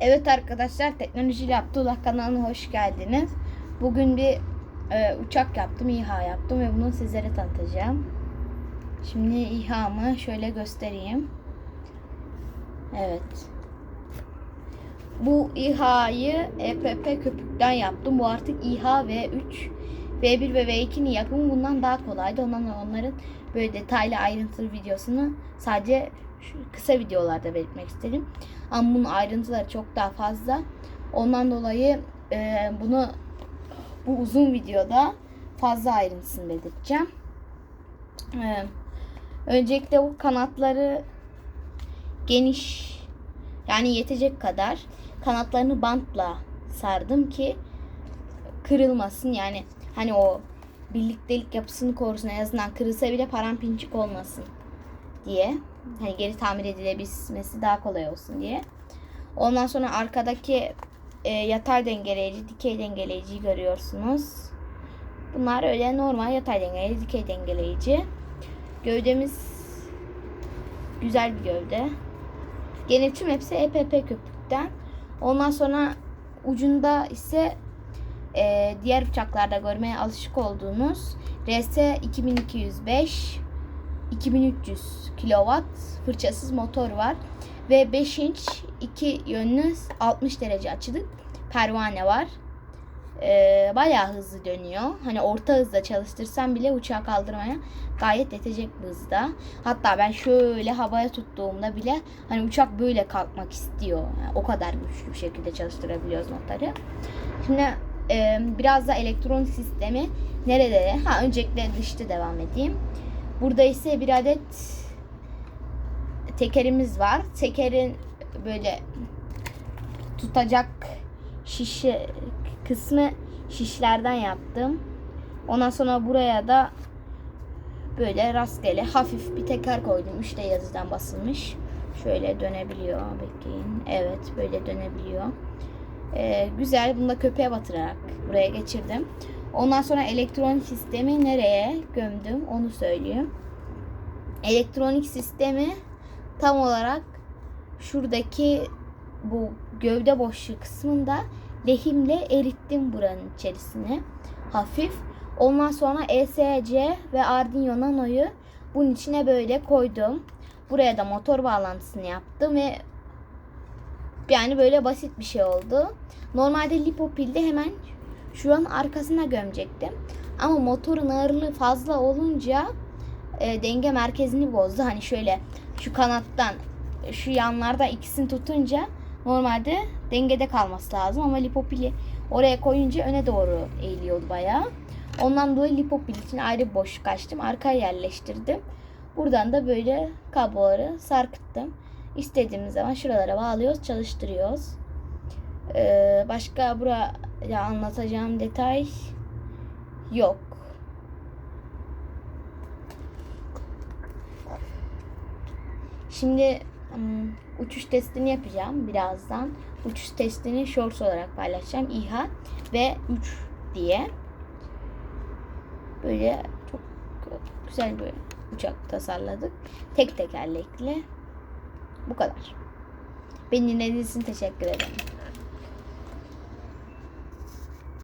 Evet arkadaşlar Teknoloji Abdullah kanalına hoş geldiniz. Bugün bir e, uçak yaptım, İHA yaptım ve bunu sizlere tanıtacağım. Şimdi İHA'mı şöyle göstereyim. Evet. Bu İHA'yı EPP köpükten yaptım. Bu artık İHA V3. V1 ve V2'nin yapımı bundan daha kolaydı. Ondan onların böyle detaylı ayrıntılı videosunu sadece şu kısa videolarda belirtmek istedim. Ama bunun ayrıntıları çok daha fazla. Ondan dolayı e, bunu bu uzun videoda fazla ayrıntısını belirteceğim. E, öncelikle bu kanatları geniş yani yetecek kadar kanatlarını bantla sardım ki kırılmasın. Yani hani o birliktelik yapısını korusun. En azından kırılsa bile paramparçık olmasın diye. Hani geri tamir edilebilmesi daha kolay olsun diye. Ondan sonra arkadaki e, yatay dengeleyici, dikey dengeleyiciyi görüyorsunuz. Bunlar öyle normal yatay dengeleyici, dikey dengeleyici. Gövdemiz güzel bir gövde. Gene tüm hepsi EPP köpükten. Ondan sonra ucunda ise e, diğer uçaklarda görmeye alışık olduğunuz RS 2205 2300 kW fırçasız motor var ve 5 inç iki yönlü 60 derece açılı pervane var. Ee, bayağı hızlı dönüyor. Hani orta hızda çalıştırsam bile uçağı kaldırmaya gayet yetecek bir hızda. Hatta ben şöyle havaya tuttuğumda bile hani uçak böyle kalkmak istiyor. Yani o kadar güçlü bir şekilde çalıştırabiliyoruz motoru. Şimdi e, biraz da elektronik sistemi nerede? Ha öncelikle dışta devam edeyim. Burada ise bir adet tekerimiz var. Tekerin böyle tutacak şişe kısmı şişlerden yaptım. Ondan sonra buraya da böyle rastgele hafif bir teker koydum. 3D yazıdan basılmış. Şöyle dönebiliyor. Bekleyin. Evet böyle dönebiliyor. Ee, güzel. Bunu da köpeğe batırarak buraya geçirdim. Ondan sonra elektronik sistemi nereye gömdüm onu söyleyeyim. Elektronik sistemi tam olarak şuradaki bu gövde boşluğu kısmında lehimle erittim buranın içerisine hafif. Ondan sonra ESC ve Arduino Nano'yu bunun içine böyle koydum. Buraya da motor bağlantısını yaptım ve yani böyle basit bir şey oldu. Normalde lipopilde hemen şu an arkasına gömecektim. Ama motorun ağırlığı fazla olunca e, denge merkezini bozdu. Hani şöyle şu kanattan şu yanlarda ikisini tutunca normalde dengede kalması lazım ama lipopili oraya koyunca öne doğru eğiliyordu bayağı. Ondan dolayı lipopil için ayrı bir boşluk açtım. Arkaya yerleştirdim. Buradan da böyle kabloları sarkıttım. İstediğimiz zaman şuralara bağlıyoruz, çalıştırıyoruz. Ee, başka buraya anlatacağım detay yok. Şimdi um, uçuş testini yapacağım birazdan. Uçuş testini shorts olarak paylaşacağım. İHA ve 3 diye. Böyle çok güzel bir uçak tasarladık. Tek tekerlekli. Bu kadar. Beni dinlediğiniz için teşekkür ederim.